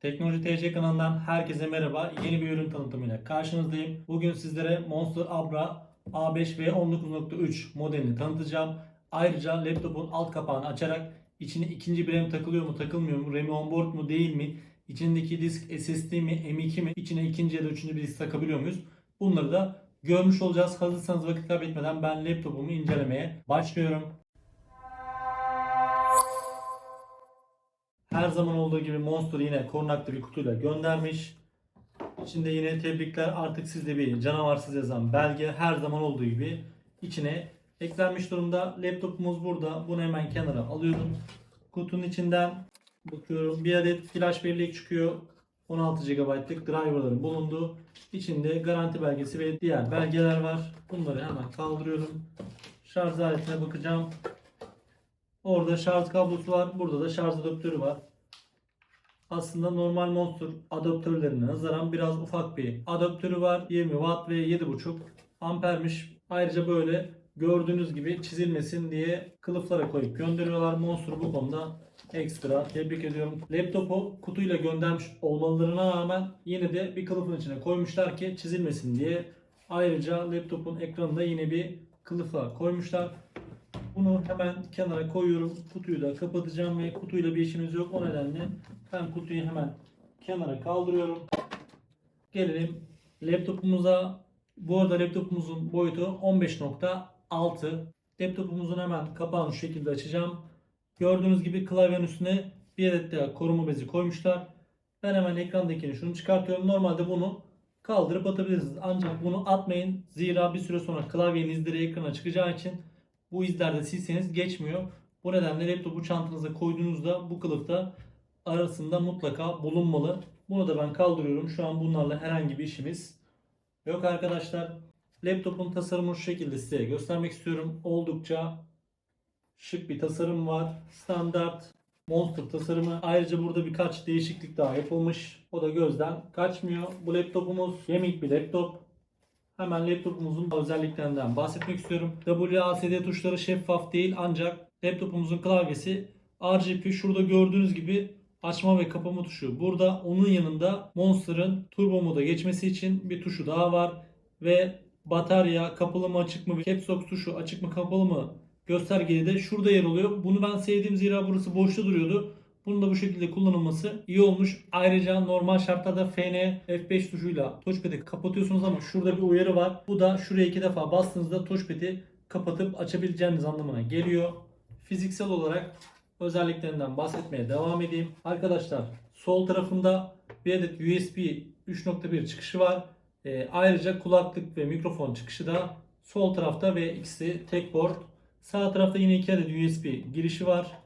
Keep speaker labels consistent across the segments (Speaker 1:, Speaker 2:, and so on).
Speaker 1: Teknoloji TC kanalından herkese merhaba. Yeni bir ürün tanıtımıyla karşınızdayım. Bugün sizlere Monster Abra A5 ve 19.3 modelini tanıtacağım. Ayrıca laptopun alt kapağını açarak içine ikinci bir RAM takılıyor mu takılmıyor mu, RAM'i onboard mu değil mi, içindeki disk SSD mi, M2 mi, içine ikinci ya da üçüncü bir disk takabiliyor muyuz? Bunları da görmüş olacağız. Hazırsanız vakit kaybetmeden ben laptopumu incelemeye başlıyorum. Her zaman olduğu gibi Monster yine korunaklı bir kutuyla göndermiş. İçinde yine tebrikler artık sizde bir canavarsız yazan belge her zaman olduğu gibi içine eklenmiş durumda. Laptopumuz burada. Bunu hemen kenara alıyorum. Kutunun içinden bakıyorum. Bir adet flash bellek çıkıyor. 16 GB'lık driverları bulundu. İçinde garanti belgesi ve diğer belgeler var. Bunları hemen kaldırıyorum. Şarj aletine bakacağım. Orada şarj kablosu var. Burada da şarj adaptörü var. Aslında normal Monster adaptörlerine nazaran biraz ufak bir adaptörü var. 20 Watt ve 7.5 ampermiş. Ayrıca böyle gördüğünüz gibi çizilmesin diye kılıflara koyup gönderiyorlar. Monster bu konuda ekstra tebrik ediyorum. Laptopu kutuyla göndermiş olmalarına rağmen yine de bir kılıfın içine koymuşlar ki çizilmesin diye. Ayrıca laptopun ekranında yine bir kılıfa koymuşlar. Bunu hemen kenara koyuyorum. Kutuyu da kapatacağım ve kutuyla bir işimiz yok. O nedenle ben kutuyu hemen kenara kaldırıyorum. Gelelim laptopumuza. Bu arada laptopumuzun boyutu 15.6. Laptopumuzun hemen kapağını şu şekilde açacağım. Gördüğünüz gibi klavyenin üstüne bir adet daha koruma bezi koymuşlar. Ben hemen ekrandakini şunu çıkartıyorum. Normalde bunu kaldırıp atabilirsiniz. Ancak bunu atmayın. Zira bir süre sonra klavyenin izleri ekrana çıkacağı için bu izlerde silseniz geçmiyor. Bu nedenle laptopu çantanıza koyduğunuzda bu kılıfta arasında mutlaka bulunmalı. Bunu da ben kaldırıyorum. Şu an bunlarla herhangi bir işimiz yok arkadaşlar. Laptopun tasarımını şu şekilde size göstermek istiyorum. Oldukça şık bir tasarım var. Standart Monster tasarımı. Ayrıca burada birkaç değişiklik daha yapılmış. O da gözden kaçmıyor. Bu laptopumuz gaming bir laptop. Hemen laptopumuzun özelliklerinden bahsetmek istiyorum. WASD tuşları şeffaf değil ancak laptopumuzun klavyesi RGB şurada gördüğünüz gibi açma ve kapama tuşu. Burada onun yanında Monster'ın turbo moda geçmesi için bir tuşu daha var ve batarya kapalı mı açık mı caps lock tuşu açık mı kapalı mı göstergeli de şurada yer alıyor. Bunu ben sevdim zira burası boşta duruyordu. Bunun da bu şekilde kullanılması iyi olmuş. Ayrıca normal şartlarda FN F5 tuşuyla touchpad'i kapatıyorsunuz ama şurada bir uyarı var. Bu da şuraya iki defa bastığınızda touchpad'i kapatıp açabileceğiniz anlamına geliyor. Fiziksel olarak özelliklerinden bahsetmeye devam edeyim. Arkadaşlar sol tarafında bir adet USB 3.1 çıkışı var. Ee, ayrıca kulaklık ve mikrofon çıkışı da sol tarafta ve ikisi tek port. Sağ tarafta yine iki adet USB girişi var.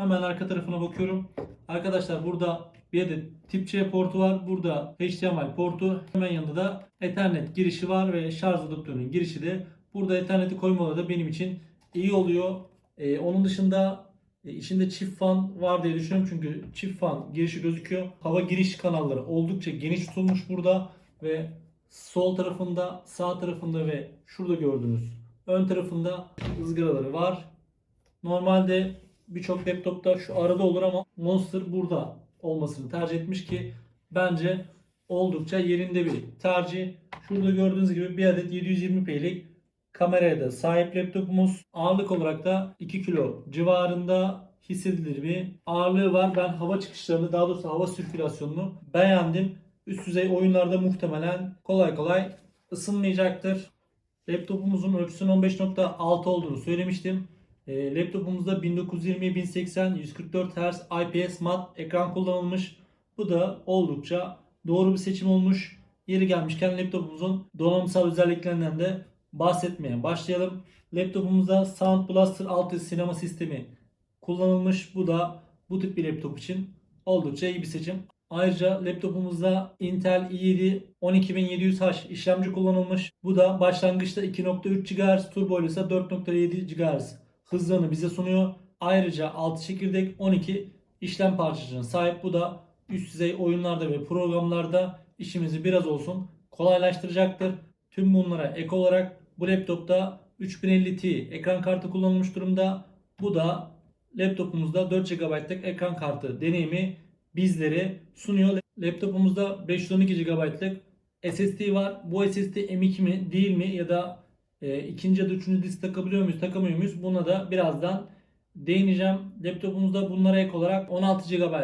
Speaker 1: Hemen arka tarafına bakıyorum. Arkadaşlar burada bir adet tip C portu var. Burada HDMI portu. Hemen yanında da Ethernet girişi var ve şarj adaptörünün girişi de. Burada Ethernet'i koymaları da benim için iyi oluyor. Ee, onun dışında e, içinde çift fan var diye düşünüyorum çünkü çift fan girişi gözüküyor. Hava giriş kanalları oldukça geniş tutulmuş burada ve sol tarafında, sağ tarafında ve şurada gördüğünüz ön tarafında ızgaraları var. Normalde birçok laptopta şu arada olur ama Monster burada olmasını tercih etmiş ki bence oldukça yerinde bir tercih. Şurada gördüğünüz gibi bir adet 720p'lik kameraya da sahip laptopumuz. Ağırlık olarak da 2 kilo civarında hissedilir bir ağırlığı var. Ben hava çıkışlarını daha doğrusu hava sirkülasyonunu beğendim. Üst düzey oyunlarda muhtemelen kolay kolay ısınmayacaktır. Laptopumuzun ölçüsünün 15.6 olduğunu söylemiştim. E, laptopumuzda 1920-1080 144 Hz IPS mat ekran kullanılmış. Bu da oldukça doğru bir seçim olmuş. Yeri gelmişken laptopumuzun donanımsal özelliklerinden de bahsetmeye başlayalım. Laptopumuzda Sound Blaster 6 sinema sistemi kullanılmış. Bu da bu tip bir laptop için oldukça iyi bir seçim. Ayrıca laptopumuzda Intel i7 12700H işlemci kullanılmış. Bu da başlangıçta 2.3 GHz, turbo ile ise 4.7 GHz hızlarını bize sunuyor. Ayrıca 6 çekirdek 12 işlem parçacığına sahip. Bu da üst düzey oyunlarda ve programlarda işimizi biraz olsun kolaylaştıracaktır. Tüm bunlara ek olarak bu laptopta 3050 Ti ekran kartı kullanılmış durumda. Bu da laptopumuzda 4 GB'lık ekran kartı deneyimi bizlere sunuyor. Laptopumuzda 512 GB'lık SSD var. Bu SSD M2 mi değil mi ya da e, ikinci ya da üçüncü disk takabiliyor muyuz takamıyor muyuz buna da birazdan değineceğim. Laptopumuzda bunlara ek olarak 16 GB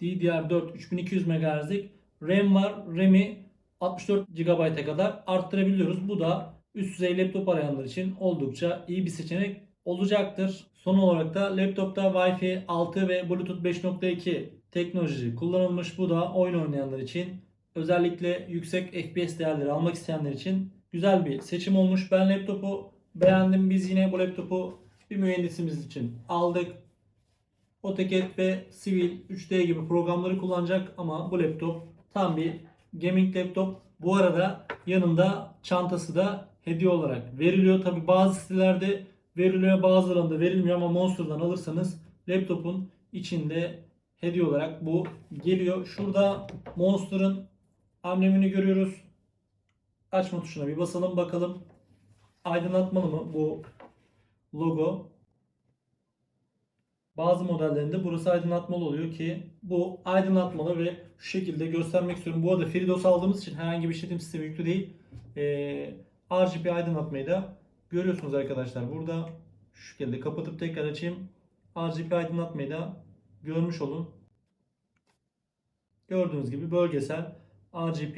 Speaker 1: DDR4 3200 MHz'lik RAM var. RAM'i 64 GB'a kadar arttırabiliyoruz. Bu da üst düzey laptop arayanlar için oldukça iyi bir seçenek olacaktır. Son olarak da laptopta Wi-Fi 6 ve Bluetooth 5.2 teknoloji kullanılmış. Bu da oyun oynayanlar için özellikle yüksek FPS değerleri almak isteyenler için güzel bir seçim olmuş. Ben laptopu beğendim. Biz yine bu laptopu bir mühendisimiz için aldık. AutoCAD ve Civil 3D gibi programları kullanacak ama bu laptop tam bir gaming laptop. Bu arada yanında çantası da hediye olarak veriliyor. Tabi bazı sitelerde veriliyor bazılarında verilmiyor ama Monster'dan alırsanız laptopun içinde hediye olarak bu geliyor. Şurada Monster'ın amblemini görüyoruz. Açma tuşuna bir basalım bakalım. Aydınlatmalı mı bu logo? Bazı modellerinde burası aydınlatmalı oluyor ki bu aydınlatmalı ve şu şekilde göstermek istiyorum. Bu arada FreeDOS aldığımız için herhangi bir işletim sistemi yüklü değil. Ee, RGB aydınlatmayı da görüyorsunuz arkadaşlar. Burada şu şekilde kapatıp tekrar açayım. RGB aydınlatmayı da görmüş olun. Gördüğünüz gibi bölgesel RGB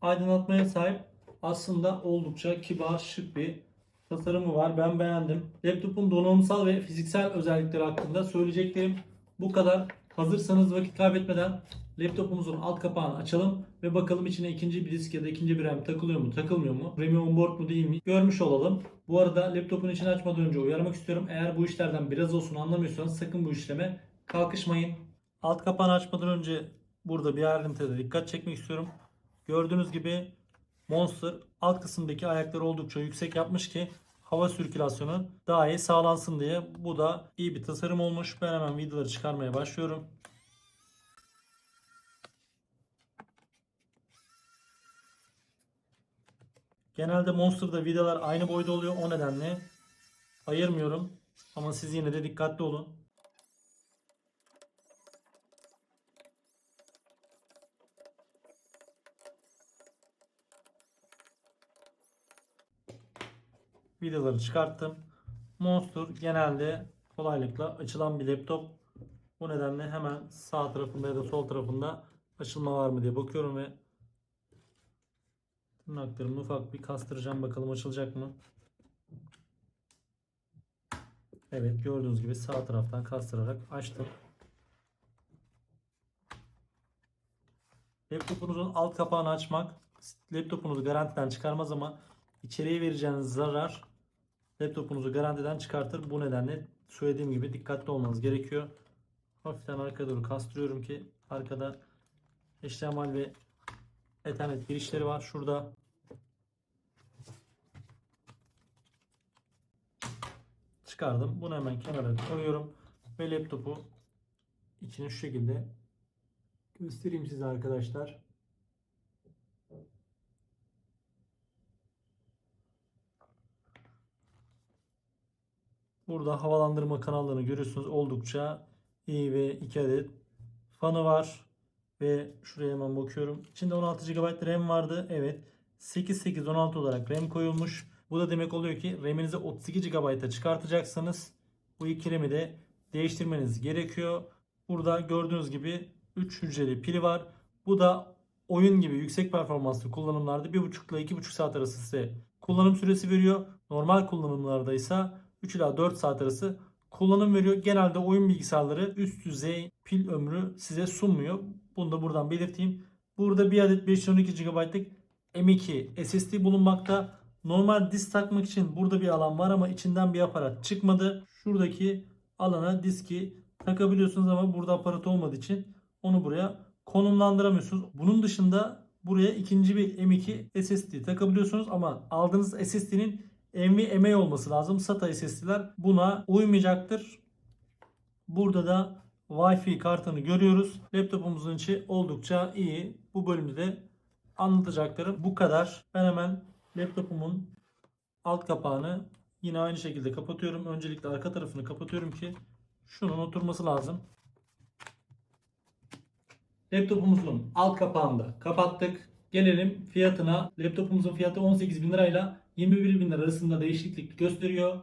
Speaker 1: aydınlatmaya sahip aslında oldukça kibar, şık bir tasarımı var. Ben beğendim. Laptopun donanımsal ve fiziksel özellikleri hakkında söyleyeceklerim bu kadar. Hazırsanız vakit kaybetmeden laptopumuzun alt kapağını açalım ve bakalım içine ikinci bir disk ya da ikinci bir RAM takılıyor mu, takılmıyor mu? RAM'i onboard mu değil mi? Görmüş olalım. Bu arada laptopun içini açmadan önce uyarmak istiyorum. Eğer bu işlerden biraz olsun anlamıyorsanız sakın bu işleme kalkışmayın. Alt kapağını açmadan önce burada bir ayrıntıya dikkat çekmek istiyorum. Gördüğünüz gibi Monster alt kısımdaki ayakları oldukça yüksek yapmış ki hava sirkülasyonu daha iyi sağlansın diye. Bu da iyi bir tasarım olmuş. Ben hemen vidaları çıkarmaya başlıyorum. Genelde Monster'da vidalar aynı boyda oluyor. O nedenle ayırmıyorum. Ama siz yine de dikkatli olun. Vidaları çıkarttım. Monster genelde kolaylıkla açılan bir laptop. Bu nedenle hemen sağ tarafında ya da sol tarafında açılma var mı diye bakıyorum ve tırnaklarımı ufak bir kastıracağım bakalım açılacak mı? Evet gördüğünüz gibi sağ taraftan kastırarak açtım. Laptopunuzun alt kapağını açmak laptopunuzu garantiden çıkarmaz ama içeriye vereceğiniz zarar laptopunuzu garantiden çıkartır. Bu nedenle söylediğim gibi dikkatli olmanız gerekiyor. Hafiften arkaya doğru kastırıyorum ki arkada HDMI ve Ethernet girişleri var. Şurada çıkardım. Bunu hemen kenara koyuyorum ve laptopu içini şu şekilde göstereyim size arkadaşlar. Burada havalandırma kanallarını görüyorsunuz. Oldukça iyi ve 2 adet fanı var. Ve şuraya hemen bakıyorum. İçinde 16 GB RAM vardı. Evet. 8816 olarak RAM koyulmuş. Bu da demek oluyor ki RAM'inizi 32 GB'a çıkartacaksanız bu iki RAM'i de değiştirmeniz gerekiyor. Burada gördüğünüz gibi 3 hücreli pili var. Bu da oyun gibi yüksek performanslı kullanımlarda 1.5 ile 2.5 saat arası size kullanım süresi veriyor. Normal kullanımlarda ise 3 ila 4 saat arası kullanım veriyor. Genelde oyun bilgisayarları üst düzey pil ömrü size sunmuyor. Bunu da buradan belirteyim. Burada bir adet 512 GB'lık M2 SSD bulunmakta. Normal disk takmak için burada bir alan var ama içinden bir aparat çıkmadı. Şuradaki alana diski takabiliyorsunuz ama burada aparat olmadığı için onu buraya konumlandıramıyorsunuz. Bunun dışında buraya ikinci bir M2 SSD takabiliyorsunuz ama aldığınız SSD'nin NVMe olması lazım. SATA SSD'ler buna uymayacaktır. Burada da Wi-Fi kartını görüyoruz. Laptopumuzun içi oldukça iyi. Bu bölümde de anlatacaklarım bu kadar. Ben hemen laptopumun alt kapağını yine aynı şekilde kapatıyorum. Öncelikle arka tarafını kapatıyorum ki şunun oturması lazım. Laptopumuzun alt kapağını da kapattık. Gelelim fiyatına. Laptopumuzun fiyatı 18 bin lirayla 21 bin lira arasında değişiklik gösteriyor.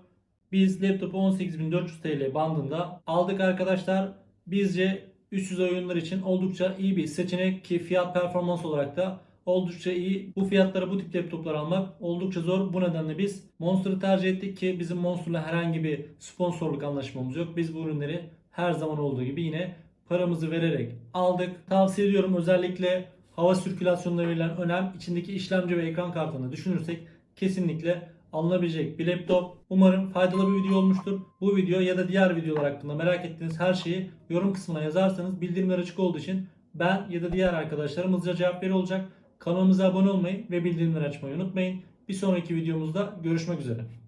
Speaker 1: Biz laptopu 18.400 TL bandında aldık arkadaşlar. Bizce üst düzey oyunlar için oldukça iyi bir seçenek ki fiyat performans olarak da oldukça iyi. Bu fiyatlara bu tip laptoplar almak oldukça zor. Bu nedenle biz Monster'ı tercih ettik ki bizim Monster'la herhangi bir sponsorluk anlaşmamız yok. Biz bu ürünleri her zaman olduğu gibi yine paramızı vererek aldık. Tavsiye ediyorum özellikle hava sirkülasyonuna verilen önem içindeki işlemci ve ekran kartını düşünürsek kesinlikle alınabilecek bir laptop. Umarım faydalı bir video olmuştur. Bu video ya da diğer videolar hakkında merak ettiğiniz her şeyi yorum kısmına yazarsanız bildirimler açık olduğu için ben ya da diğer arkadaşlarım hızlıca cevap veriyor olacak. Kanalımıza abone olmayı ve bildirimleri açmayı unutmayın. Bir sonraki videomuzda görüşmek üzere.